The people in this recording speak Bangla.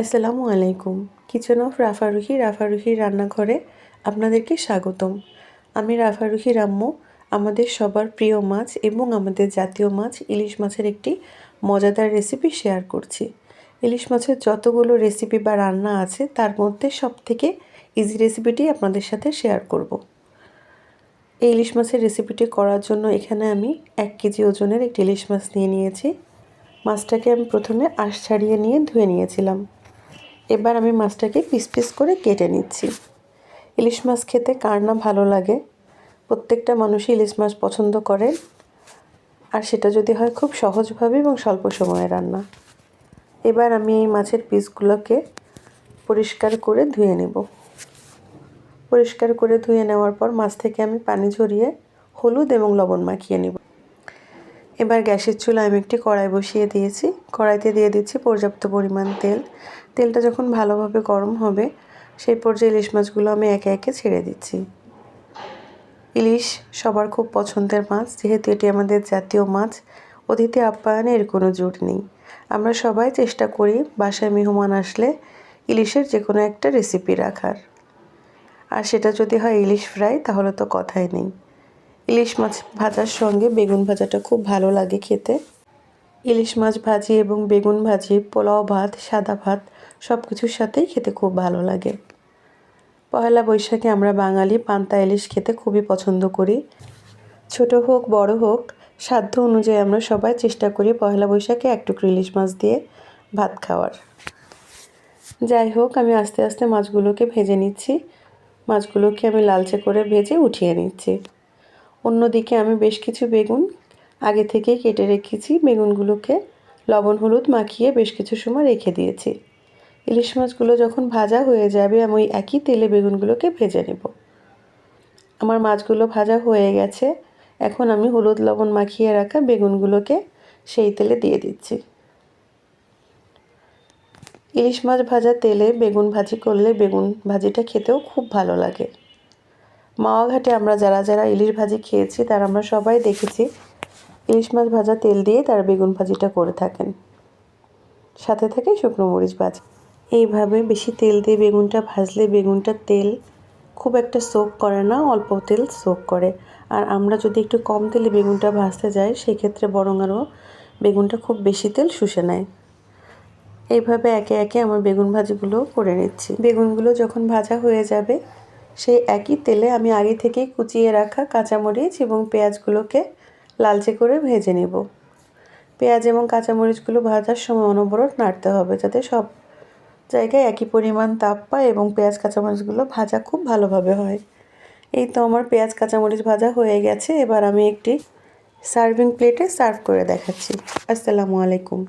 আসসালামু আলাইকুম, কিচেন অফ রাফারুহি রাফারুহি রান্নাঘরে আপনাদেরকে স্বাগতম। আমি রাফারুহি রাম্মু, আমাদের সবার প্রিয় মাছ এবং আমাদের জাতীয় মাছ ইলিশ মাছের একটি মজাদার রেসিপি শেয়ার করছি। ইলিশ মাছের যতগুলো রেসিপি বা রান্না আছে, তার মধ্যে সব থেকে ইজি রেসিপিটি আপনাদের সাথে শেয়ার করব। এই ইলিশ মাছের রেসিপিটি করার জন্য এখানে আমি এক কেজি ওজনের একটি ইলিশ মাছ নিয়ে নিয়েছি। মাছটাকে আমি প্রথমে আঁশ ছাড়িয়ে নিয়ে ধুয়ে নিয়েছিলাম। এবার আমি মাছটাকে পিস পিস করে কেটে নিচ্ছি। ইলিশ মাছ খেতে কার না ভালো লাগে? প্রত্যেকটা মানুষই ইলিশ মাছ পছন্দ করে, আর সেটা যদি হয় খুব সহজভাবে এবং স্বল্প সময়ে রান্না। এবার আমি এই মাছের পিসগুলোকে পরিষ্কার করে ধুয়ে নেব। পরিষ্কার করে ধুয়ে নেওয়ার পর মাছ থেকে আমি পানি ঝরিয়ে হলুদ এবং লবণ মাখিয়ে নেব। এবার গ্যাসের চুলায় আমি একটি কড়াই বসিয়ে দিয়েছি। কড়াইতে দিয়ে দিচ্ছি পর্যাপ্ত পরিমাণ তেল। তেলটা যখন ভালোভাবে গরম হবে, সেই পর্যায়ে ইলিশ মাছগুলো আমি একে একে ছেড়ে দিচ্ছি। ইলিশ সবার খুব পছন্দের মাছ, যেহেতু এটি আমাদের জাতীয় মাছ, অতিথি আপ্যায়নে এর কোনো জোর নেই। আমরা সবাই চেষ্টা করি বাসায় মেহমান আসলে ইলিশের যে কোনো একটা রেসিপি রাখার। আর সেটা যদি হয় ইলিশ ফ্রাই, তাহলে তো কথাই নেই। ইলিশ মাছ ভাজার সঙ্গে বেগুন ভাজাটা খুব ভালো লাগে খেতে। ইলিশ মাছ ভাজি এবং বেগুন ভাজি, পোলাও ভাত, সাদা ভাত সব কিছুর সাথেই খেতে খুব ভালো লাগে। পয়লা বৈশাখে আমরা বাঙালি পান্তা ইলিশ খেতে খুবই পছন্দ করি। ছোট হোক, বড় হোক, সাধ্য অনুযায়ী আমরা সবাই চেষ্টা করি পয়লা বৈশাখে এক টুকরো ইলিশ মাছ দিয়ে ভাত খাওয়ার। যাই হোক, আমি আস্তে আস্তে মাছগুলোকে ভেজে নিচ্ছি। মাছগুলোকে আমি লালচে করে ভেজে উঠিয়ে নিচ্ছি। অন্যদিকে আমি বেশ কিছু বেগুন আগে থেকে কেটে রেখেছি। বেগুনগুলোকে লবণ, হলুদ মাখিয়ে বেশ কিছু সময় রেখে দিয়েছি। ইলিশ মাছগুলো যখন ভাজা হয়ে যাবে, আমি ওই একই তেলে বেগুনগুলোকে ভেজে নেব। আমার মাছগুলো ভাজা হয়ে গেছে। এখন আমি হলুদ, লবণ মাখিয়ে রাখা বেগুনগুলোকে সেই তেলে দিয়ে দিচ্ছি। ইলিশ মাছ ভাজা তেলে বেগুন ভাজি করলে বেগুন ভাজিটা খেতেও খুব ভালো লাগে। মাওয়া ঘাটে আমরা যারা যারা ইলিশ ভাজি খেয়েছি, তারা আমরা সবাই দেখেছি। ইলিশ মাছ ভাজা তেল দিয়ে তারা বেগুন ভাজিটা করে থাকেন। সাথে থাকে শুকনো মরিচ ভাজি। এইভাবে বেশি তেল দিয়ে বেগুনটা ভাজলে বেগুনটা তেল খুব একটা সোক করে না, অল্প তেল সোক করে। আর আমরা যদি একটু কম তেলে বেগুনটা ভাজতে যাই, সেক্ষেত্রে বরং আরও বেগুনটা খুব বেশি তেল শুষে নেয়। এইভাবে একে একে আমার বেগুন ভাজিগুলো করে নিচ্ছি। বেগুনগুলো যখন ভাজা হয়ে যাবে সেই একই তেলে আমি আগে থেকেই কুচিয়ে রাখা কাঁচামরিচ এবং পেঁয়াজগুলোকে লালচে করে ভেজে নেব। পেঁয়াজ এবং কাঁচামরিচগুলো ভাজার সময় অনবরত নাড়তে হবে যাতে সব জায়গায় একই পরিমাণ তাপ পায় এবং পেঁয়াজ কাঁচামরিচগুলো ভাজা খুব ভালোভাবে হয়। এই তো আমার পেঁয়াজ কাঁচামরিচ ভাজা হয়ে গেছে। এবার আমি একটি সার্ভিং প্লেটে সার্ভ করে দেখাচ্ছি। আসসালামু আলাইকুম।